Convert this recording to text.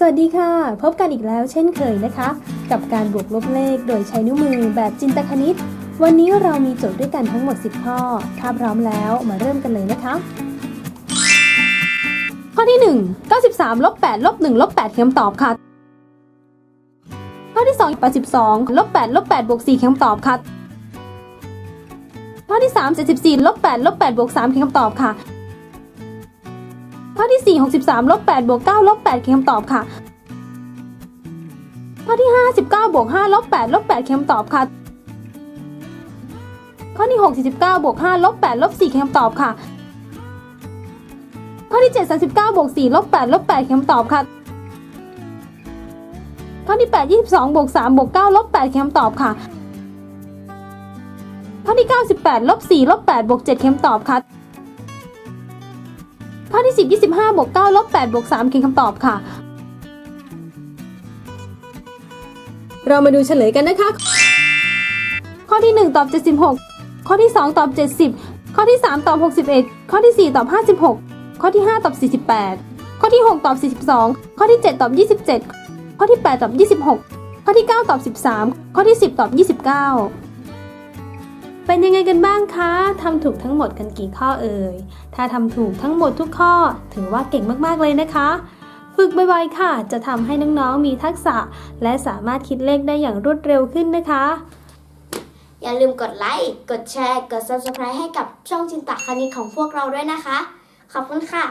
สวัสดีค่ะ พบกันอีกแล้วเช่นเคยนะคะ กับการบวกลบเลขโดยใช้นิ้วมือแบบจินตคณิต วันนี้เรามีโจทย์ด้วยกันทั้งหมด 10 ข้อ ถ้าพร้อมแล้วมาเริ่มกันเลยนะคะ ข้อที่ 1 93ลบ8ลบ1ลบ8คำตอบค่ะ ข้อที่2 82ลบ8ลบ8บวก4คำตอบค่ะ ข้อที่ 3 74ลบ8ลบ8บวก3คือคำตอบค่ะ ข้อที่ 4 63ลบ8บวก9ลบ8คือคำตอบค่ะ ข้อที่ 5 19บวก5ลบ8ลบ8คือคำตอบค่ะ ข้อที่ 6 49บวก5ลบ8ลบ4คือคำตอบค่ะ ข้อที่ 7 39บวก4ลบ8ลบ8คือคำตอบค่ะ ข้อที่ 8 22บวก3บวก9ลบ8คือคำตอบค่ะ ข้อที่ 98ลบ4ลบ8บวก7คือคำตอบค่ะ ข้อที่ 10 25บวก9ลบ8บวก3คือคำตอบค่ะ เรามาดูเฉลยกันนะคะ ข้อที่ 1 ตอบ 76 ข้อที่ 2 ตอบ 70 ข้อที่ 3 ตอบ 61 ข้อที่ 4 ตอบ 56 ข้อที่ 5 ตอบ 48 ข้อที่ 6 ตอบ 42 ข้อที่ 7 ตอบ 27 ข้อที่ 8 ตอบ 26 ข้อที่ 9 ตอบ 13 ข้อที่ 10 ตอบ 29 เป็นยังไงกันบ้างคะทำถูกทั้งหมดกันกี่ข้อเอ่ย ถ้าทำถูกทั้งหมดทุกข้อ ถือว่าเก่งมากๆเลยนะคะ ฝึกบ่อยๆค่ะ จะทำให้น้องๆมีทักษะ และสามารถคิดเลขได้อย่างรวดเร็วขึ้นนะคะ อย่าลืมกดไลค์ กดแชร์ กด subscribe ให้กับช่องจินตะคณิตของพวกเราด้วยนะคะ ขอบคุณค่ะ